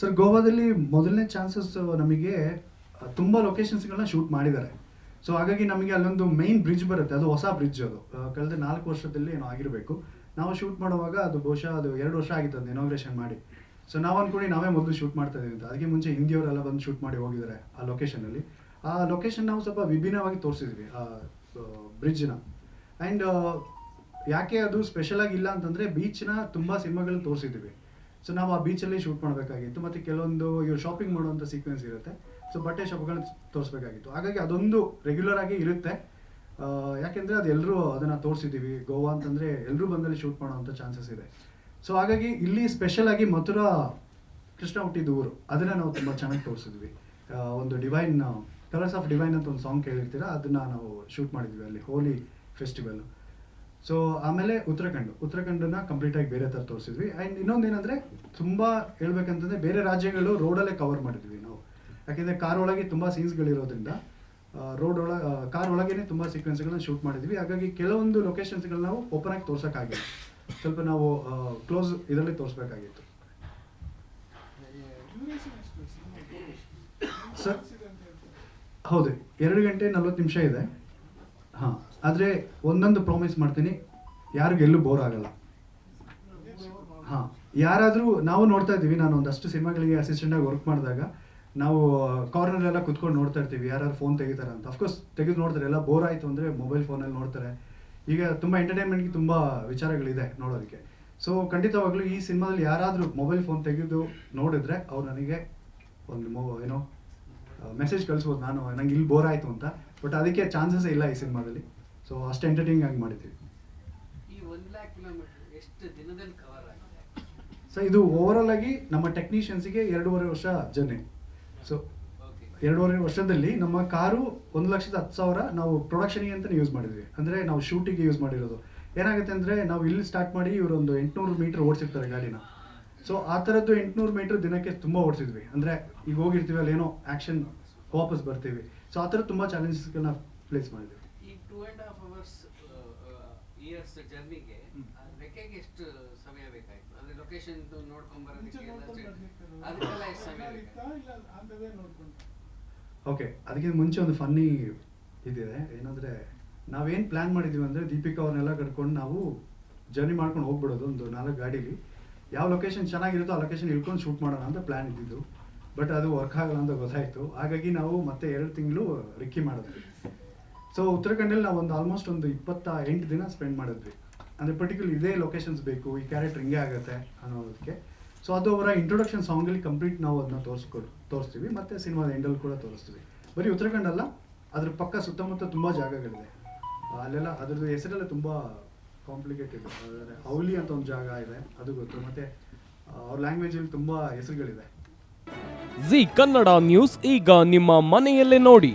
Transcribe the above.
Sir ಗೋವಾದಲ್ಲಿ ಮೊದಲನೇ chances ನಮಗೆ ತುಂಬ ಲೊಕೇಶನ್ಸ್ಗಳನ್ನ ಶೂಟ್ ಮಾಡಿದ್ದಾರೆ. ಸೊ ಹಾಗಾಗಿ ನಮಗೆ ಅಲ್ಲೊಂದು ಮೈನ್ ಬ್ರಿಡ್ಜ್ ಬರುತ್ತೆ. ಅದು ಹೊಸ ಬ್ರಿಡ್ಜ್ ಅದು. ಕಳೆದ ನಾಲ್ಕು ವರ್ಷದಲ್ಲಿ ಏನೋ ಆಗಿರಬೇಕು. ನಾವು ಶೂಟ್ ಮಾಡುವಾಗ ಅದು ಬಹುಶಃ ಅದು ಎರಡು ವರ್ಷ ಆಗಿತ್ತು ಅದು ಇನಾಗ್ರೇಷನ್ ಮಾಡಿ. ಸೊ ನಾವು ಅನ್ಕೊಂಡು ನಾವೇ ಮೊದಲು ಶೂಟ್ ಮಾಡ್ತಾ ಅಂತ. ಅದಕ್ಕೆ ಮುಂಚೆ ಹಿಂದಿಯವರೆಲ್ಲ ಬಂದು ಶೂಟ್ ಮಾಡಿ ಹೋಗಿದ್ದಾರೆ ಆ ಲೊಕೇಶನಲ್ಲಿ ಆ ಲೊಕೇಶನ್ ನಾವು ಸ್ವಲ್ಪ ವಿಭಿನ್ನವಾಗಿ ತೋರಿಸಿದ್ವಿ, ಆ ಬ್ರಿಡ್ಜ್ನ ಆ್ಯಂಡ್ ಯಾಕೆ ಅದು ಸ್ಪೆಷಲ್ ಆಗಿ ಇಲ್ಲ ಅಂತಂದರೆ ಬೀಚ್ನ ತುಂಬ ಸಿನಿಮಾಗಳನ್ನ ತೋರಿಸಿದ್ವಿ. ಸೊ ನಾವು ಆ ಬೀಚಲ್ಲಿ ಶೂಟ್ ಮಾಡಬೇಕಾಗಿತ್ತು. ಮತ್ತು ಕೆಲವೊಂದು ಇವ್ರು ಶಾಪಿಂಗ್ ಮಾಡುವಂಥ ಸೀಕ್ವೆನ್ಸ್ ಇರುತ್ತೆ. ಸೊ ಬಟ್ಟೆ ಶಾಪ್ಗಳನ್ನ ತೋರಿಸ್ಬೇಕಾಗಿತ್ತು. ಹಾಗಾಗಿ ಅದೊಂದು ರೆಗ್ಯುಲರ್ ಆಗಿ ಇರುತ್ತೆ. ಯಾಕೆಂದರೆ ಅದು ಎಲ್ಲರೂ ಅದನ್ನ ತೋರಿಸಿದ್ದೀವಿ ಗೋವಾ ಅಂತಂದ್ರೆ ಎಲ್ಲರೂ ಬಂದಲ್ಲಿ ಶೂಟ್ ಮಾಡುವಂಥ ಚಾನ್ಸಸ್ ಇದೆ. ಸೊ ಹಾಗಾಗಿ ಇಲ್ಲಿ ಸ್ಪೆಷಲ್ ಆಗಿ ಮಥುರಾ, ಕೃಷ್ಣ ಹುಟ್ಟಿದ ಊರು. ಅದನ್ನ ನಾವು ತುಂಬ ಚೆನ್ನಾಗಿ ತೋರಿಸಿದ್ವಿ. ಒಂದು ಡಿವೈನ್ ಕಲರ್ಸ್ ಆಫ್ ಡಿವೈನ್ ಅಂತ ಒಂದು ಸಾಂಗ್ ಕೇಳಿರ್ತೀರಾ? ಅದನ್ನ ನಾವು ಶೂಟ್ ಮಾಡಿದ್ವಿ ಅಲ್ಲಿ ಹೋಲಿ ಫೆಸ್ಟಿವಲ್ ಸೊ ಆಮೇಲೆ ಉತ್ತರಾಖಂಡ್. ಉತ್ತರಾಖಂಡನ್ನ ಕಂಪ್ಲೀಟ್ ಆಗಿ ಬೇರೆ ಥರ ತೋರಿಸಿದ್ವಿ. ಆ್ಯಂಡ್ ಇನ್ನೊಂದು ಏನಂದ್ರೆ, ತುಂಬಾ ಹೇಳ್ಬೇಕಂತಂದ್ರೆ ಬೇರೆ ರಾಜ್ಯಗಳು ರೋಡಲ್ಲೇ ಕವರ್ ಮಾಡಿದ್ವಿ ನಾವು. ಯಾಕೆಂದರೆ ಕಾರ್ ಒಳಗೆ ತುಂಬಾ ಸೀನ್ಸ್ಗಳಿರೋದ್ರಿಂದ ರೋಡ್ ಒಳ ಕಾರ್ ಒಳಗೇನೆ ತುಂಬಾ ಸೀಕ್ವೆನ್ಸ್ಗಳನ್ನ ಶೂಟ್ ಮಾಡಿದ್ವಿ. ಹಾಗಾಗಿ ಕೆಲವೊಂದು ಲೊಕೇಶನ್ಸ್ಗಳನ್ನ ನಾವು ಓಪನ್ ಆಗಿ ತೋರ್ಸೋಕ್ಕಾಗಿಲ್ಲ. ಸ್ವಲ್ಪ ನಾವು ಕ್ಲೋಸ್ ಇದರಲ್ಲಿ ತೋರಿಸ್ಬೇಕಾಗಿತ್ತು. ಸರ್ ಹೌದು. ಎರಡು ಗಂಟೆ ನಲ್ವತ್ತು ನಿಮಿಷ ಇದೆ. ಹಾಂ. ಆದರೆ ಒಂದೊಂದು ಪ್ರಾಮಿಸ್ ಮಾಡ್ತೀನಿ, ಯಾರಿಗೂ ಎಲ್ಲೂ ಬೋರ್ ಆಗಲ್ಲ. ಹಾಂ, ಯಾರಾದರೂ ನಾವು ನೋಡ್ತಾ ಇದ್ದೀವಿ, ನಾನು ಒಂದಷ್ಟು ಸಿನಿಮಾಗಳಿಗೆ ಅಸಿಸ್ಟೆಂಟಾಗಿ ವರ್ಕ್ ಮಾಡಿದಾಗ, ನಾವು ಕಾರ್ನರ್ ಎಲ್ಲ ಕುತ್ಕೊಂಡು ನೋಡ್ತಾ ಇರ್ತೀವಿ ಯಾರು ಫೋನ್ ತೆಗಿತಾರೆ ಅಂತ. ಅಫ್ಕೋರ್ಸ್ ತೆಗೆದು ನೋಡ್ತಾರೆ, ಎಲ್ಲ ಬೋರ್ ಆಯಿತು ಅಂದರೆ ಮೊಬೈಲ್ ಫೋನಲ್ಲಿ ನೋಡ್ತಾರೆ. ಈಗ ತುಂಬ ಎಂಟರ್ಟೈನ್ಮೆಂಟ್ಗೆ ತುಂಬ ವಿಚಾರಗಳಿದೆ ನೋಡೋದಕ್ಕೆ. ಸೊ ಖಂಡಿತವಾಗ್ಲೂ ಈ ಸಿನಿಮಾದಲ್ಲಿ ಯಾರಾದರೂ ಮೊಬೈಲ್ ಫೋನ್ ತೆಗೆದು ನೋಡಿದ್ರೆ ಅವ್ರು ನನಗೆ ಒಂದು ಮೊ, ಏನೋ ಮೆಸೇಜ್ ಕಳಿಸ್ಬೋದು, ನಾನು, ನಂಗೆ ಇಲ್ಲಿ ಬೋರ್ ಆಯಿತು ಅಂತ. ಬಟ್ ಅದಕ್ಕೆ ಚಾನ್ಸಸ್ ಇಲ್ಲ ಈ ಸಿನಿಮಾದಲ್ಲಿ. ಸೊ ಅಷ್ಟು ಎಂಟರ್ಟೈನಿಂಗ್ ಆಗಿ ಮಾಡಿದ್ವಿ ಈ ಒಂದ್ ಲ್ಯಾಕ್ ಕಿಲೋಮೀಟರ್ ಎಷ್ಟು ದಿನದಲ್ಲಿ ಕವರ್ ಆಗಿದೆ? ಸೊ ಇದು ಓವರಾಲ್ ಆಗಿ ನಮ್ಮ ಟೆಕ್ನಿಷಿಯನ್ಸಿಗೆ ಎರಡೂವರೆ ವರ್ಷ ಜರ್ನಿ ಸೊ ಎರಡೂವರೆ ವರ್ಷದಲ್ಲಿ ನಮ್ಮ ಕಾರು ಒಂದು ಲಕ್ಷದ ಹತ್ತು ಸಾವಿರ ನಾವು ಪ್ರೊಡಕ್ಷನ್ಗೆ ಅಂತಲೇ ಯೂಸ್ ಮಾಡಿದ್ವಿ. ಅಂದರೆ ನಾವು ಶೂಟಿಗೆ ಯೂಸ್ ಮಾಡಿರೋದು. ಏನಾಗುತ್ತೆ ಅಂದರೆ ನಾವು ಇಲ್ಲಿ ಸ್ಟಾರ್ಟ್ ಮಾಡಿ ಇವರೊಂದು ಎಂಟುನೂರು ಮೀಟರ್ ಓಡಿಸಿರ್ತಾರೆ ಗಾಡಿನ. ಸೊ ಆ ಥರದ್ದು ಎಂಟುನೂರು ಮೀಟರ್ ದಿನಕ್ಕೆ ತುಂಬ ಓಡಿಸಿದ್ವಿ. ಅಂದರೆ ಈಗ ಹೋಗಿರ್ತೀವಿ ಅಲ್ಲಿ ಏನೋ ಆ್ಯಕ್ಷನ್ ವಾಪಸ್ ಬರ್ತೀವಿ. ಸೊ ಆ ಥರ ತುಂಬ ಚಾಲೆಂಜಸ್ಗಳನ್ನ ಪ್ಲೇಸ್ ಮಾಡಿದ್ವಿ. Two and half hours years ಜರ್ನಿಗೆ ರೆಕ್ಕೆಗೆ ಎಷ್ಟು ಸಮಯ ಬೇಕಾಯ್ತು? ಅಂದ್ರೆ ಲೊಕೇಶನ್ ನೋಡ್ಕೊಂಡ್ ಬರೋದಕ್ಕೆ ಅದಕ್ಕೆಲ್ಲ ಎಷ್ಟು ಸಮಯ ಬೇಕಾಯ್ತು? ಓಕೆ ಅದಕ್ಕಿಂತ ಮುಂಚೆ ಒಂದು ಫನ್ನಿ ಇದಿದೆ. ಏನಂದ್ರೆ ನಾವೇನು ಪ್ಲ್ಯಾನ್ ಮಾಡಿದ್ವಿ ಅಂದರೆ ದೀಪಿಕಾ ಅವ್ರನ್ನೆಲ್ಲ ಕರ್ಕೊಂಡು ನಾವು ಜರ್ನಿ ಮಾಡ್ಕೊಂಡು ಹೋಗ್ಬಿಡೋದು ಒಂದು ನಾಲ್ಕು ಗಾಡೀಲಿ. ಯಾವ ಲೊಕೇಶನ್ ಚೆನ್ನಾಗಿರುತ್ತೋ ಆ ಲೊಕೇಶನ್ ಇಳ್ಕೊಂಡು ಶೂಟ್ ಮಾಡೋಣ ಅಂತ ಪ್ಲ್ಯಾನ್ ಇದ್ದಿದ್ದು. ಬಟ್ ಅದು ವರ್ಕ್ ಆಗಲ್ಲ ಅಂತ ಗೊತ್ತಾಯಿತು. ಹಾಗಾಗಿ ನಾವು ಮತ್ತೆ ಎರಡು ತಿಂಗಳು ರಿಕ್ಕಿ ಮಾಡಿದ್ವಿ. ಸೊ ಉತ್ತರಾಖಂಡಲ್ಲಿ ನಾವು ಒಂದು ಆಲ್ಮೋಸ್ಟ್ ಒಂದು ಇಪ್ಪತ್ತ ಎಂಟು ದಿನ ಸ್ಪೆಂಡ್ ಮಾಡಿದ್ವಿ. ಅಂದರೆ ಪರ್ಟಿಕ್ಯುಲರ್ ಇದೇ ಲೊಕೇಶನ್ಸ್ ಬೇಕು, ಈ ಕ್ಯಾರೆಕ್ಟರ್ ಹಿಂಗೆ ಆಗುತ್ತೆ ಅನ್ನೋದಕ್ಕೆ ಸೊ ಅದು ಅವರ ಇಂಟ್ರೊಡಕ್ಷನ್ ಸಾಂಗಲ್ಲಿ ಕಂಪ್ಲೀಟ್ ನಾವು ಅದನ್ನ ತೋರಿಸ್ಕೊಡು, ತೋರಿಸ್ತೀವಿ. ಮತ್ತು ಸಿನಿಮಾದ ಎಂಡಲ್ಲಿ ಕೂಡ ತೋರಿಸ್ತೀವಿ. ಬರೀ ಉತ್ತರಾಖಂಡ ಅಲ್ಲ ಅದ್ರ ಪಕ್ಕ ಸುತ್ತಮುತ್ತ ತುಂಬ ಜಾಗಗಳಿದೆ. ಅಲ್ಲೆಲ್ಲ ಅದ್ರದ್ದು ಹೆಸರೆಲ್ಲ ತುಂಬ ಕಾಂಪ್ಲಿಕೇಟೆಡ್ ಹೌಲಿ ಅಂತ ಒಂದು ಜಾಗ ಇದೆ, ಅದು ಗೊತ್ತು. ಮತ್ತು ಅವ್ರ ಲ್ಯಾಂಗ್ವೇಜಲ್ಲಿ ತುಂಬ ಹೆಸರುಗಳಿದೆ. ಜಿ ಕನ್ನಡ ನ್ಯೂಸ್ ಈಗ ನಿಮ್ಮ ಮನೆಯಲ್ಲೇ ನೋಡಿ.